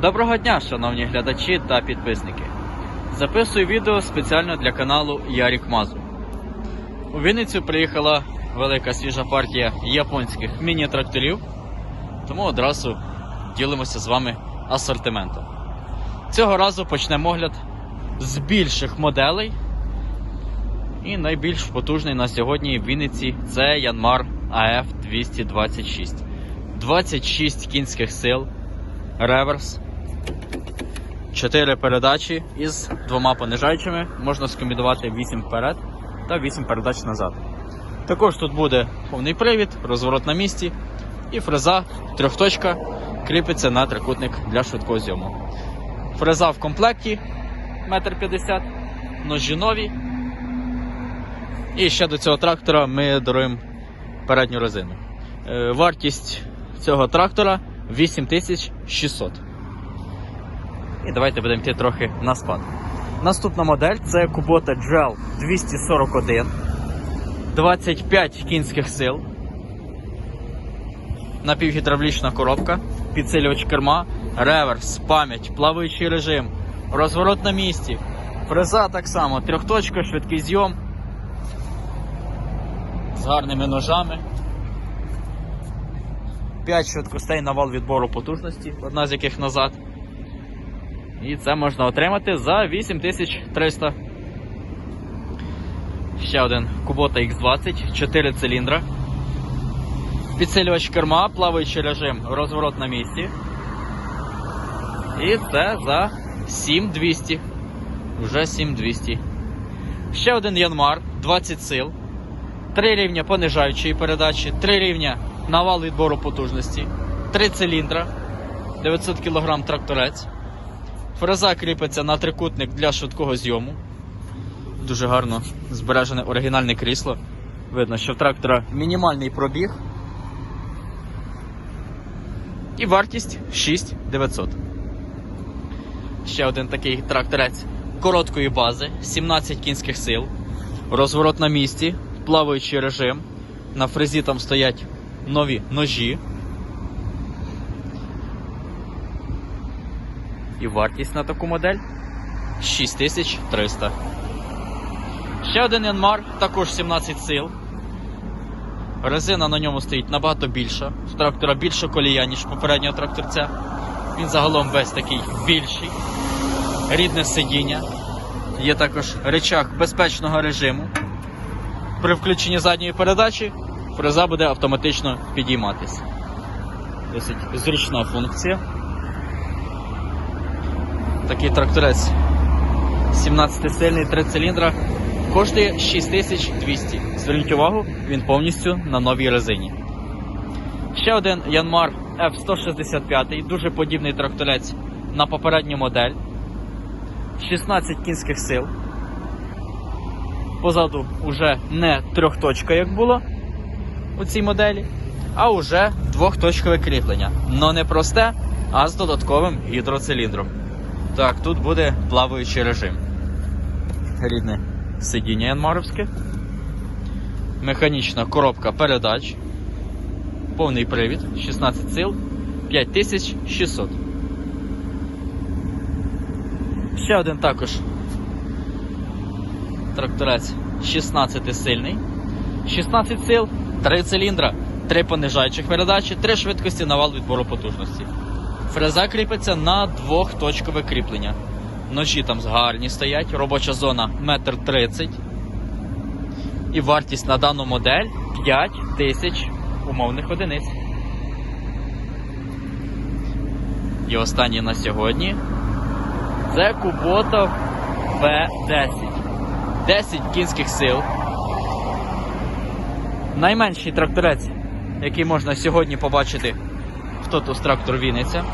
Доброго дня, шановні глядачі та підписники. Записую відео спеціально для каналу Ярік Мазу. У Вінницю приїхала велика свіжа партія японських міні-тракторів, тому одразу ділимося з вами асортиментом. Цього разу почнемо огляд з більших моделей. І найбільш потужний на сьогодні в Вінниці це Yanmar AF 226. 26 кінських сил, реверс, 4 передачі із двома понижаючими. Можна скомбінувати 8 вперед та 8 передач назад. Також тут буде повний привід, розворот на місці і фреза трьохточка кріпиться на трикутник для швидкого зйому. Фреза в комплекті 1,50 м, ножі нові. І ще до цього трактора ми даруємо передню резину. Е, Вартість цього трактора 8600. І давайте будемо йти трохи на спад. Наступна модель це Kubota Gel 241. 25 кінських сил. Напівгідравлічна коробка, підсилювач керма, реверс, пам'ять, плаваючий режим, розворот на місці. Фреза так само, трьохточка, швидкий зйом. З гарними ножами. 5 швидкостей на вал відбору потужності, одна з яких назад. І це можна отримати за 8300. Ще один Kubota X20, 4 циліндра. Підсилювач керма, плаваючий режим, розворот на місці. І це за 7200. Вже 7200. Ще один Yanmar, 20 сил. 3 рівня понижаючої передачі, 3 рівня навал відбору потужності, 3 циліндра, 900 кг тракторець. Фреза кріпиться на трикутник для швидкого зйому. Дуже гарно збережене оригінальне крісло. Видно, що в трактора мінімальний пробіг. І вартість 6900. Ще один такий тракторець короткої бази, 17 кінських сил, розворот на місці, плаваючий режим. На фрезі там стоять нові ножі. І вартість на таку модель 6300. Ще один Янмар, також 17 сил. Резина на ньому стоїть набагато більша. В трактора більше колія, ніж попереднього тракторця. Він загалом весь такий більший. Рідне сидіння. Є також речах безпечного режиму. При включенні задньої передачі фреза буде автоматично підійматися. Досить зручна функція. Такий тракторець 17-сильний 3 циліндра коштує 6200. Зверніть увагу, він повністю на новій резині. Ще один Yanmar F165, дуже подібний тракторець на попередню модель. 16 кінських сил. Позаду вже не трьохточка, як було у цій моделі, а вже двохточкове кріплення. Но не просте, а з додатковим гідроциліндром. Так, тут буде плаваючий режим. Рідне сидіння янмаровське. Механічна коробка передач. Повний привід, 16 сил, 5600. Ще один також тракторець 16 сильний. 16 сил, 3 циліндра, 3 понижаючих передачі, 3 швидкості на вал відбору потужності. Фреза кріпиться на двохточкове кріплення. Ножі там гарні стоять, робоча зона 1,30 м. І вартість на дану модель 5 тисяч умовних одиниць. І останнє на сьогодні це Kubota V10. 10 кінських сил. Найменший тракторець, який можна сьогодні побачити в Тотус трактор Вінниця.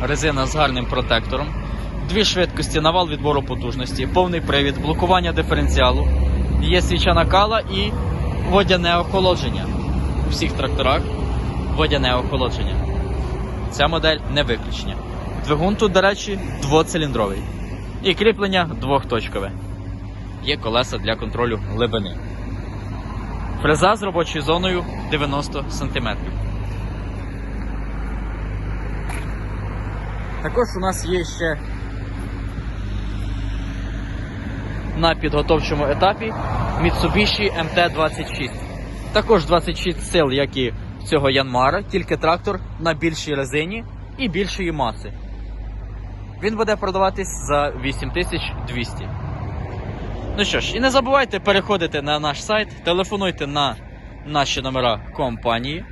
Резина з гарним протектором. Дві швидкості, навал відбору потужності, повний привід, блокування диференціалу. Є свіча накала і водяне охолодження. У всіх тракторах водяне охолодження. Ця модель не виключення. Двигун тут, до речі, двоциліндровий. І кріплення двохточкове. Є колеса для контролю глибини. Фреза з робочою зоною 90 см. Також у нас є ще на підготовчому етапі Mitsubishi MT-26. Також 26 сил, як і цього Янмара, тільки трактор на більшій резині і більшої маси. Він буде продаватись за 8200. Ну що ж, і не забувайте переходити на наш сайт, телефонуйте на наші номера компанії.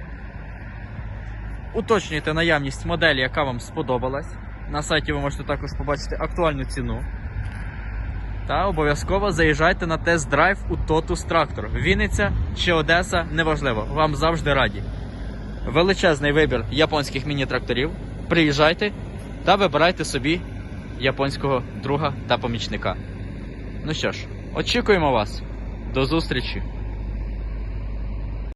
Уточнюйте наявність моделі, яка вам сподобалась. На сайті ви можете також побачити актуальну ціну. Та обов'язково заїжджайте на тест-драйв у Totus Tractor. Вінниця чи Одеса, неважливо, вам завжди раді. Величезний вибір японських міні-тракторів. Приїжджайте та вибирайте собі японського друга та помічника. Ну що ж, очікуємо вас. До зустрічі!